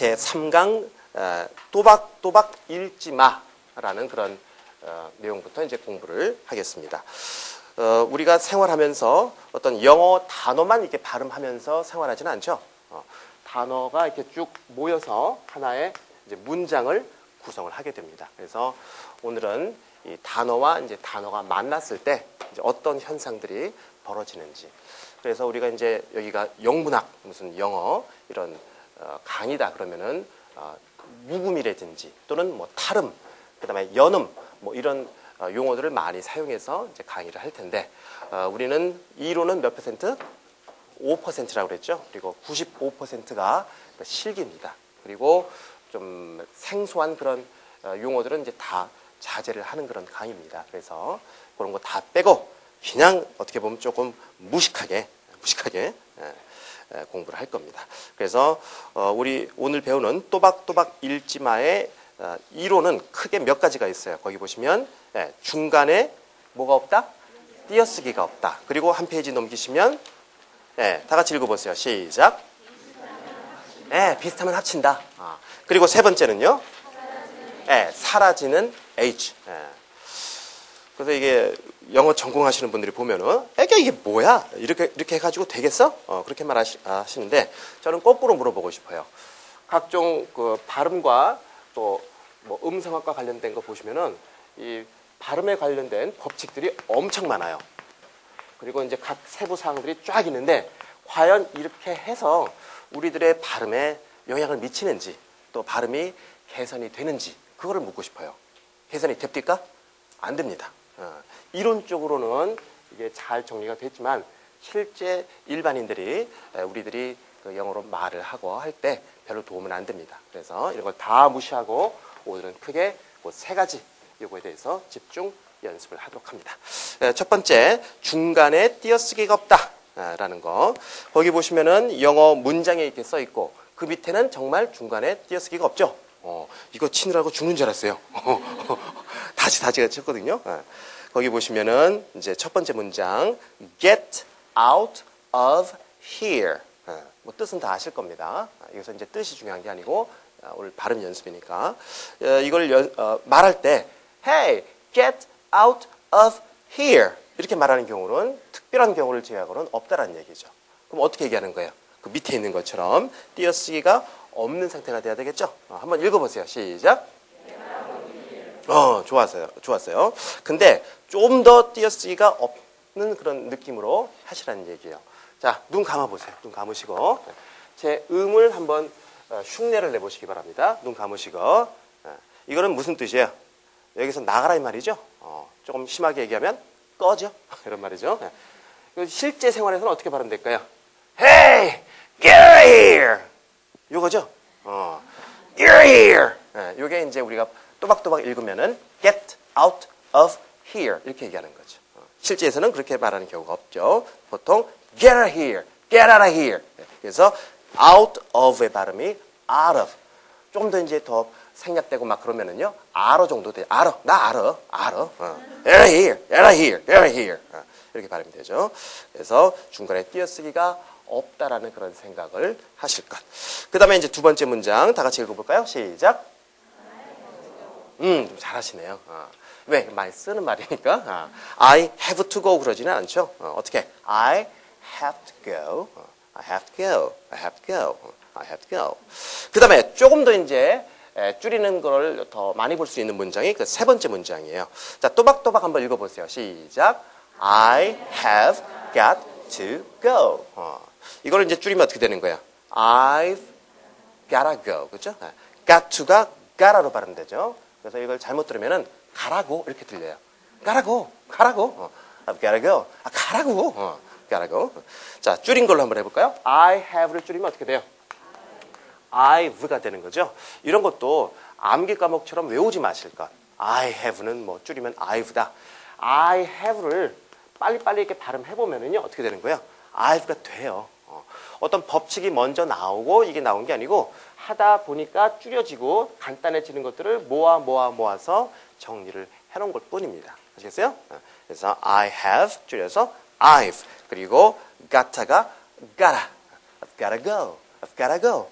제 3강 또박 또박 읽지 마라는 그런 어, 내용부터 이제 공부를 하겠습니다. 어, 우리가 생활하면서 어떤 영어 단어만 이렇게 발음하면서 생활하지는 않죠. 어, 단어가 이렇게 쭉 모여서 하나의 문장을 구성을 하게 됩니다. 그래서 오늘은 이 단어와 이제 단어가 만났을 때 어떤 현상들이 벌어지는지. 그래서 우리가 이제 여기가 영문학 무슨 영어 이런 어, 강의다 그러면은 어, 묵음이라든지 또는 뭐 탈음, 그다음에 연음 뭐 이런 어, 용어들을 많이 사용해서 이제 강의를 할 텐데 어, 우리는 이론은 몇 퍼센트? 5%라고 그랬죠. 그리고 95%가 실기입니다. 그리고 좀 생소한 그런 어, 용어들은 이제 다 자제를 하는 그런 강의입니다. 그래서 그런 거 다 빼고 그냥 어떻게 보면 조금 무식하게 무식하게 예, 공부를 할 겁니다. 그래서 우리 오늘 배우는 또박또박 읽지마의 이론은 크게 몇 가지가 있어요. 거기 보시면 예, 중간에 뭐가 없다? 띄어쓰기가 없다. 그리고 한 페이지 넘기시면 예, 다 같이 읽어보세요. 시작. 예, 비슷하면 합친다. 아, 그리고 세 번째는요. 예, 사라지는 H. 예. 그래서 이게 영어 전공하시는 분들이 보면은 애게 이게 뭐야? 이렇게 이렇게 해가지고 되겠어? 어, 그렇게 말하시는데 저는 거꾸로 물어보고 싶어요. 각종 그 발음과 또 뭐 음성학과 관련된 거 보시면은 이 발음에 관련된 법칙들이 엄청 많아요. 그리고 이제 각 세부 사항들이 쫙 있는데 과연 이렇게 해서 우리들의 발음에 영향을 미치는지 또 발음이 개선이 되는지 그거를 묻고 싶어요. 개선이 됩니까? 안 됩니다. 어, 이론적으로는 이게 잘 정리가 됐지만 실제 일반인들이 우리들이 그 영어로 말을 하고 할 때 별로 도움은 안 됩니다. 그래서 이런 걸 다 무시하고 오늘은 크게 그세 가지 요거에 대해서 집중 연습을 하도록 합니다. 첫 번째, 중간에 띄어쓰기가 없다. 라는 거. 거기 보시면은 영어 문장에 이렇게 써 있고 그 밑에는 정말 중간에 띄어쓰기가 없죠. 어, 이거 치느라고 죽는 줄 알았어요. 다시 다시 쳤거든요. 거기 보시면은 이제 첫 번째 문장 get out of here. 뭐 뜻은 다 아실 겁니다. 여기서 이제 뜻이 중요한 게 아니고 아, 오늘 발음 연습이니까 어, 이걸 연, 어, 말할 때 Hey, get out of here. 이렇게 말하는 경우는 특별한 경우를 제외하고는 없다라는 얘기죠. 그럼 어떻게 얘기하는 거예요? 그 밑에 있는 것처럼 띄어쓰기가 없는 상태가 돼야 되겠죠? 어, 한번 읽어보세요. 시작. 어, 좋았어요. 좋았어요. 근데 좀 더 띄어쓰기가 없는 그런 느낌으로 하시라는 얘기예요. 자, 눈 감아보세요. 눈 감으시고. 제 음을 한번 어, 흉내를 내보시기 바랍니다. 눈 감으시고. 어, 이거는 무슨 뜻이에요? 여기서 나가라 이 말이죠. 어, 조금 심하게 얘기하면 꺼져 이런 말이죠. 네. 실제 생활에서는 어떻게 발음될까요? Hey, get here. 요거죠. 어, you're here. 네, 요게 이제 우리가 또박또박 읽으면은 get out of here 이렇게 얘기하는 거죠. 어, 실제에서는 그렇게 말하는 경우가 없죠. 보통 get out here, get out of here. 네, 그래서 out of의 발음이 out of. 조금 더 이제 더 생략되고 막 그러면은요, 알어 정도 돼. 알어. 나 알어. 알어. 어. Era here, era here, era here. 어. 이렇게 발음이 되죠. 그래서 중간에 띄어쓰기가 없다라는 그런 생각을 하실 것. 그 다음에 이제 두 번째 문장 다 같이 읽어볼까요? 시작. 음, 좀 잘하시네요. 어. 왜? 많이 쓰는 말이니까. 어. I have to go 그러지는 않죠. 어, 떻게 I have to go. 어, I have to go. I have to go. I have to go. 그 다음에 조금 더 이제 줄이는 걸 더 많이 볼 수 있는 문장이 그 세 번째 문장이에요. 자, 또박또박 한번 읽어보세요. 시작. I have got to go. 어. 이걸 이제 줄이면 어떻게 되는 거야? I've gotta go. 그죠? got to가 gotta로 발음되죠. 그래서 이걸 잘못 들으면은 가라고 이렇게 들려요. 가라고, 가라고. 어. Gotta go. 아, 가라고. 어. go. 자, 줄인 걸로 한번 해볼까요? I have를 줄이면 어떻게 돼요? I've가 되는 거죠. 이런 것도 암기 과목처럼 외우지 마실 것. I have는 뭐 줄이면 I've다. I have를 빨리빨리 이렇게 발음해보면은요, 어떻게 되는 거예요? I've가 돼요. 어. 어떤 법칙이 먼저 나오고 이게 나온 게 아니고 하다 보니까 줄여지고 간단해지는 것들을 모아 모아 모아서 정리를 해놓은 것 뿐입니다. 아시겠어요? 어. 그래서 I have 줄여서 I've 그리고 gotta가 gotta I've gotta go I've gotta go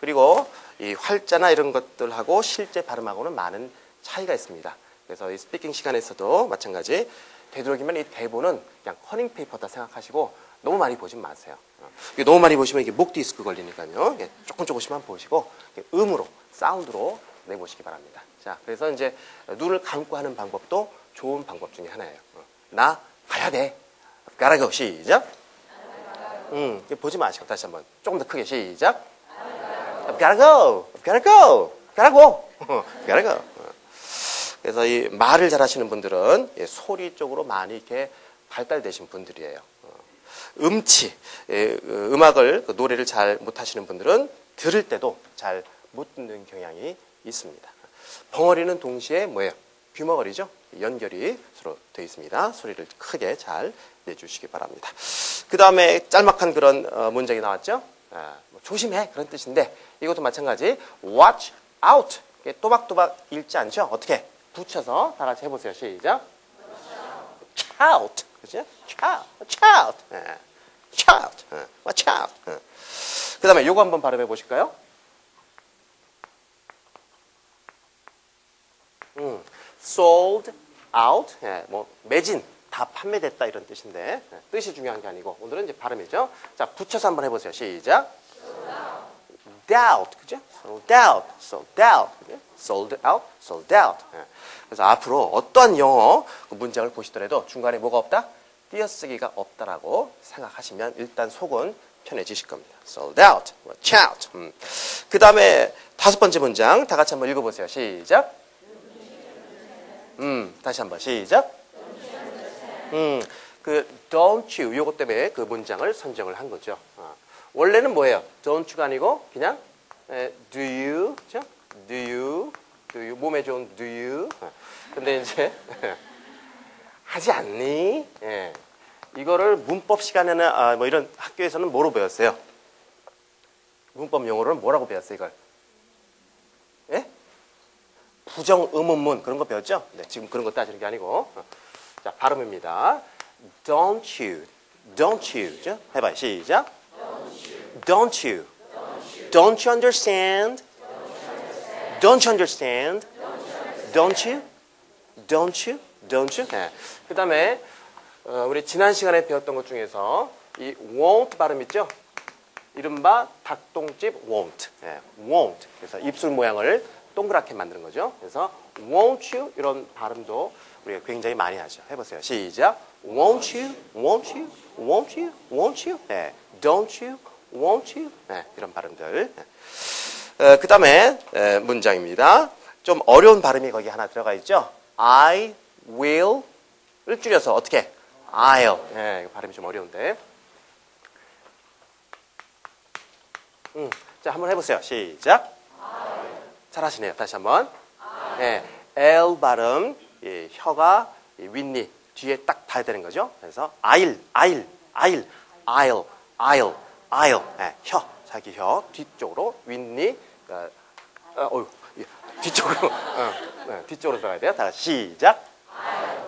그리고 이 활자나 이런 것들하고 실제 발음하고는 많은 차이가 있습니다. 그래서 이 스피킹 시간에서도 마찬가지 되도록이면 이 대본은 그냥 커닝 페이퍼다 생각하시고 너무 많이 보지 마세요. 어. 너무 많이 보시면 이게 목 디스크 걸리니까요. 조금 조금씩만 보시고 음으로 사운드로 내보시기 바랍니다. 자, 그래서 이제 눈을 감고 하는 방법도 좋은 방법 중에 하나예요. 어. 나 가야 돼. 가라고 시작. 음, 보지 마시고 다시 한번 조금 더 크게 시작. gotta go, gotta go, gotta go. 그래서 이 말을 잘하시는 분들은 소리 쪽으로 많이 이렇게 발달되신 분들이에요. 음치, 그 음악을 그 노래를 잘 못하시는 분들은 들을 때도 잘 못 듣는 경향이 있습니다. 벙어리는 동시에 뭐예요? 귀머거리죠? 연결이 서로 되어 있습니다. 소리를 크게 잘 내주시기 바랍니다. 그 다음에 짤막한 그런 어, 문장이 나왔죠? 아, 뭐 조심해 그런 뜻인데 이것도 마찬가지 watch out 또박또박 읽지 않죠? 어떻게? 붙여서 다 같이 해보세요. 시작. shout 그죠? shout, shout, 예. shout, 예. out. 예. 그 다음에 요거 한번 발음해 보실까요? 음, sold out, 예, 뭐 매진, 다 판매됐다 이런 뜻인데 예, 뜻이 중요한 게 아니고 오늘은 이제 발음이죠. 자 붙여서 한번 해보세요. 시작. doubt, 그죠? sold out, sold out, 그죠? Sold out, sold out. 예. 그래서 앞으로 어떠한 영어 그 문장을 보시더라도 중간에 뭐가 없다? 띄어쓰기가 없다라고 생각하시면 일단 속은 편해지실 겁니다. sold out, watch out. 음. 그 다음에 다섯 번째 문장 다 같이 한번 읽어보세요. 시작. 음, 다시 한번 시작. 음, 그 don't you 요것 때문에 그 문장을 선정을 한 거죠. 어. 원래는 뭐예요? don't you가 아니고 그냥 에, do you, 그죠? Do you, do you 몸에 좋은 do you. 어. 근데 이제 하지 않니? 예. 이거를 문법 시간에는 아, 뭐 이런 학교에서는 뭐로 배웠어요? 문법 용어로는 뭐라고 배웠어요, 이걸? 예? 부정 의문문 그런 거 배웠죠? 네, 지금 그런 거 따지는 게 아니고. 어. 자, 발음입니다. Don't you, don't you. 죠? 해봐요. 시작. Don't you. Don't you understand? Don't you understand? Don't you? Don't you? Don't you? 네. 그 다음에 어, 우리 지난 시간에 배웠던 것 중에서 이 won't 발음 있죠? 이른바 닭똥집 won't. 네. won't. 그래서 입술 모양을 동그랗게 만드는 거죠. 그래서 won't you 이런 발음도 우리가 굉장히 많이 하죠. 해보세요. 시작. won't you, won't you, won't you, won't you. 네. don't you, won't you. 네. 이런 발음들. 네. 그 다음에 문장입니다. 좀 어려운 발음이 거기 하나 들어가 있죠. I will을 줄여서 어떻게? I'll. 네, 발음이 좀 어려운데. 음, 자, 한번 해보세요. 시작. 잘하시네요. 다시 한번. 네, L 발음, 이 혀가 이 윗니 뒤에 딱 닿아야 되는 거죠. 그래서 I'll, I'll, I'll, I'll, I'll, I'll. 네, 혀, 자기 혀 뒤쪽으로 윗니, 어, 어, 뒤쪽으로, 어, 네, 뒤쪽으로 들어가야 돼요. 다 시작.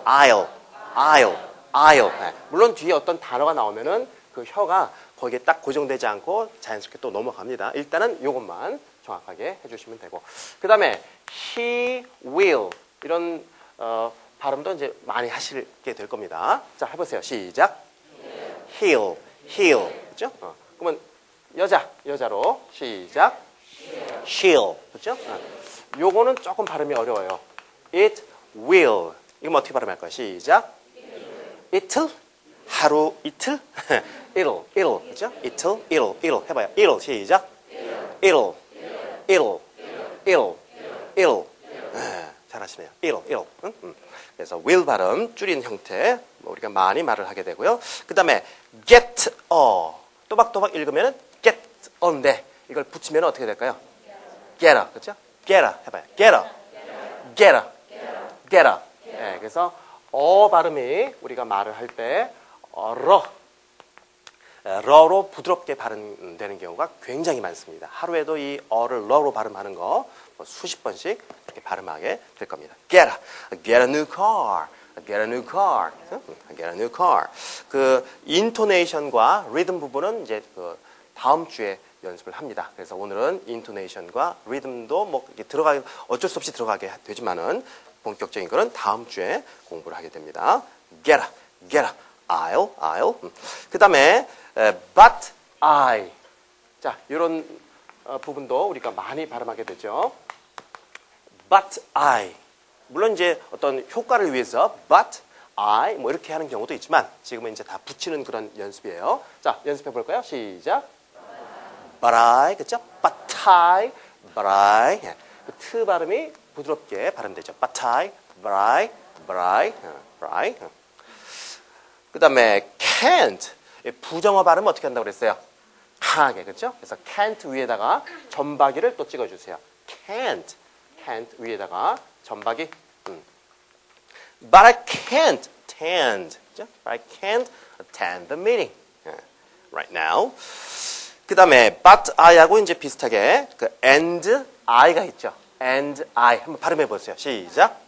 I'll, I'll, I'll. 네, 물론 뒤에 어떤 단어가 나오면은 그 혀가 거기에 딱 고정되지 않고 자연스럽게 또 넘어갑니다. 일단은 이것만 정확하게 해주시면 되고. 그 다음에 he will 이런 어, 발음도 이제 많이 하시게 될 겁니다. 자 해보세요. 시작. he'll, he'll, 그렇죠? 어, 그러면 여자, 여자로 시작. She'll, 그렇죠? 어. 요거는 조금 발음이 어려워요. it will. 이거 어떻게 발음할까요? 시작. it'll, 하루 이틀, it'll, it'll, 그렇죠? it'll, it'll, it'll 해봐요. it'll 시작. it'll. it'll, it'll, it'll. 네, 잘하시네요. it'll, it'll. 그래서 will 발음 줄인 형태 뭐 우리가 많이 말을 하게 되고요. 그 다음에 get a 또박또박 읽으면 get a인데 이걸 붙이면 어떻게 될까요? get a 그렇죠? get a 해봐요. get a, get a, get a. 네, 그래서 어 발음이 우리가 말을 할 때 어러 러로 부드럽게 발음되는 경우가 굉장히 많습니다. 하루에도 이 어를 러로 발음하는 거뭐 수십 번씩 이렇게 발음하게 될 겁니다. Get a, get a new car, get a new car, get a new car. 그 인토네이션과 리듬 부분은 이제 그 다음 주에 연습을 합니다. 그래서 오늘은 인토네이션과 리듬도 뭐 들어가 어쩔 수 없이 들어가게 되지만은 본격적인 거는 다음 주에 공부를 하게 됩니다. get up, get up, I'll, I'll. 음. 그다음에 에, but I. 자, 이런 어, 부분도 우리가 많이 발음하게 되죠. but I. 물론 이제 어떤 효과를 위해서 but I 뭐 이렇게 하는 경우도 있지만 지금은 이제 다 붙이는 그런 연습이에요. 자, 연습해 볼까요? 시작. I 그죠? 예. 그트 발음이 부드럽게 발음되죠. I, 어, but I. 어. 그다음에 can't 이 부정어 발음 어떻게 한다고 그랬어요? 강하게 그렇죠? 그래서 can't 위에다가 점박이를 또 찍어주세요. can't, can't 위에다가 점박이. 음. But I can't attend. 그죠? But I can't attend the meeting 예, right now. 그 다음에 but I하고 이제 비슷하게 그 and I가 있죠. and I 한번 발음해 보세요. 시작.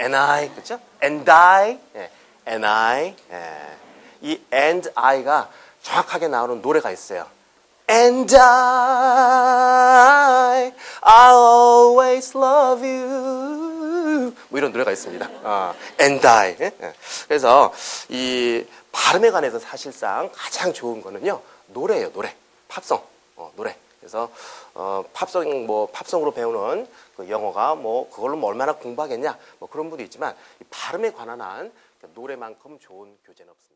and I 그죠? and I 예, and I 예. 이 and I가 정확하게 나오는 노래가 있어요. And I, I'll always love you. 뭐 이런 노래가 있습니다. 아, and I. 예? 예. 그래서 이 발음에 관해서 사실상 가장 좋은 거는요 노래예요, 노래, 팝송, 어, 노래. 그래서 어, 팝송 뭐 팝송으로 배우는 그 영어가 뭐 그걸로 뭐 얼마나 공부하겠냐 뭐 그런 분도 있지만 이 발음에 관한 한 노래만큼 좋은 교재는 없습니다.